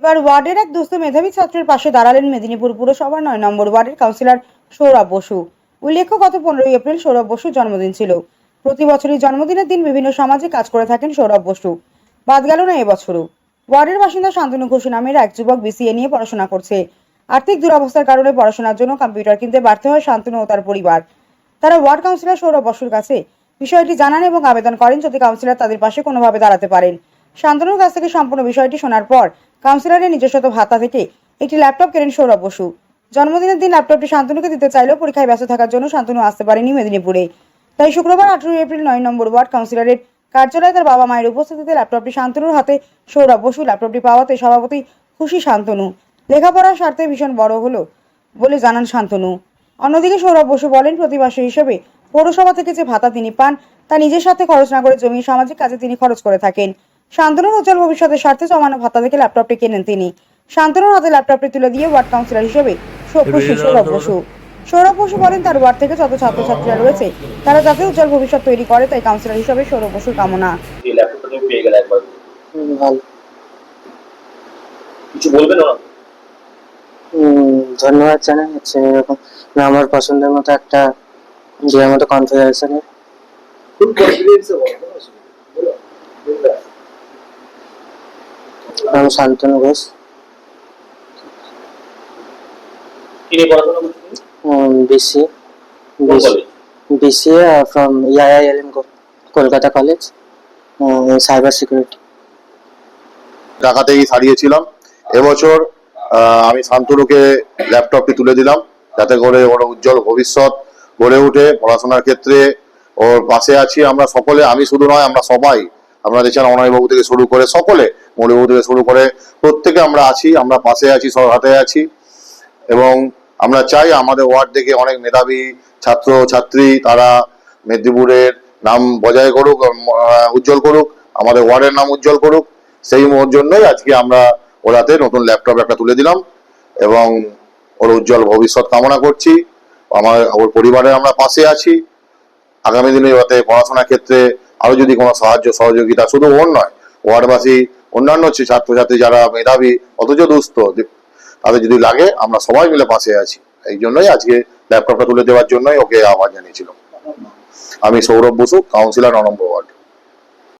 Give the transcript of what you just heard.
এবার ওয়ার্ডের এক দুস্থ মেধাবী ছাত্রের পাশে দাঁড়ালেন মেদিনীপুর পুরসভার নয় নম্বর ওয়ার্ডের কাউন্সিলর সৌরভ বসু। উল্লেখ্য, গত পনেরোই এপ্রিল সৌরভ বসুর জন্মদিন ছিল। প্রতি বছরই জন্মদিনের দিন বিভিন্ন সমাজে কাজ করে থাকেন সৌরভ বসু। বাদ গেল না এবছরও। ওয়ার্ডের বাসিন্দা শান্তনু ঘোষ নামের এক যুবক বিসিএ নিয়ে পড়াশোনা করছে। আর্থিক দুরবস্থার কারণে পড়াশোনার জন্য কম্পিউটার কিনতে বাড়তে হয় শান্তনু ও তার পরিবার। তারা ওয়ার্ড কাউন্সিলর সৌরভ বসুর কাছে বিষয়টি জানান এবং আবেদন করেন যদি কাউন্সিলর তাদের পাশে কোনোভাবে দাঁড়াতে পারেন। শান্তনুর কাছ থেকে সম্পূর্ণ বিষয়টি শোনার পর কাউন্সিলরের নিজস্ব ভাতা থেকে একটি ল্যাপটপ কেনেন সৌরভ বসু। জন্মদিনের দিন ল্যাপটপটি শান্তনুকে দিতে চাইলেও পরীক্ষায় ব্যস্ত থাকার জন্য শান্তনু আসতে পারেনি মেদিনীপুরে। তাই শুক্রবার আঠারোই এপ্রিল নয় নম্বর ওয়ার্ড কাউন্সিলরের কার্যালয়ে তার বাবা মায়ের উপস্থিতিতে ল্যাপটপটি শান্তনুর হাতে সৌরভ বসু ল্যাপটপটি পাওয়াতে সভাপতি খুশি শান্তনু। লেখাপড়ার স্বার্থে ভীষণ বড় হলো বলে জানান শান্তনু। অন্যদিকে সৌরভ বসু বলেন, প্রতিবাসী হিসেবে পৌরসভা থেকে যে ভাতা তিনি পান, তা নিজের সাথে খরচ না করে জমি সামাজিক কাজে তিনি খরচ করে থাকেন। শান্তনুর উজ্জ্বল ভবিষ্যতের স্বার্থে জমানো ভাতা থেকে ল্যাপটপটি কেনেন তিনি। শান্তনুর হাতে ল্যাপটপটি তুলে দিয়ে ওয়ার্ড কাউন্সিলর হিসেবে সৌরভ বসু সৌরভ বসু। বলেন তার ওয়ার্ড থেকে যত ছাত্রছাত্রীরা রয়েছে তারা যাতে উজ্জ্বল ভবিষ্যৎ তৈরি করে তাই কাউন্সিলর হিসেবে সৌরভ বসুর কামনা। কিছু বলবেন ধন্যবাদ জানাই। হচ্ছে এরকম আমার পছন্দের মতো একটা নিজের মতো কনফিডেন্স নাম শান্তনু ঘোষ। নিয়ে পড়াশোনা করছ BC BCA from EIILM Kolkata college cyber security ঢাকাতেই সারিয়েছিলাম। এবছর আমি শান্তনুকে ল্যাপটপটি তুলে দিলাম। যাতে করে ওর উজ্জ্বল ভবিষ্যৎ গড়ে উঠে পড়াশোনার ক্ষেত্রে। ওর পাশে আছি আমরা সকলে। আমি শুধু নয় আমরা সবাই আমরা দেখছেন অনয়বাবু থেকে শুরু করে সকলে, মৌলিবাবু থেকে শুরু করে প্রত্যেকে আমরা আছি, আমরা পাশে আছি সব হাতে আছি। এবং আমরা চাই আমাদের ওয়ার্ড থেকে অনেক মেধাবী ছাত্র, ছাত্রী তারা মেদিনীপুরের নাম বজায় করুক উজ্জ্বল করুক, আমাদের ওয়ার্ডের নাম উজ্জ্বল করুক। সেই জন্যই আজকে আমরা ওরাতে নতুন ল্যাপটপ একটা তুলে দিলাম এবং ওর উজ্জ্বল ভবিষ্যৎ কামনা করছি। আমার, ওর পরিবারের আমরা পাশে আছি। আগামী দিনে যাতে পড়াশোনার ক্ষেত্রে আরও যদি কোনো সাহায্য, সহযোগিতা শুধু ওর নয়, ওয়ার্ডবাসী, অন্যান্য ছাত্রছাত্রী যারা মেধাবী, অথচ দুস্থ তাদের যদি লাগে, আমরা সবাই মিলে পাশে আছি। এই জন্যই আজকে ল্যাপটপটা তুলে দেওয়ার জন্যই ওকে আহ্বান জানিয়েছিল আমি সৌরভ বসু, কাউন্সিলর, অনম্ব ওয়ার্ড।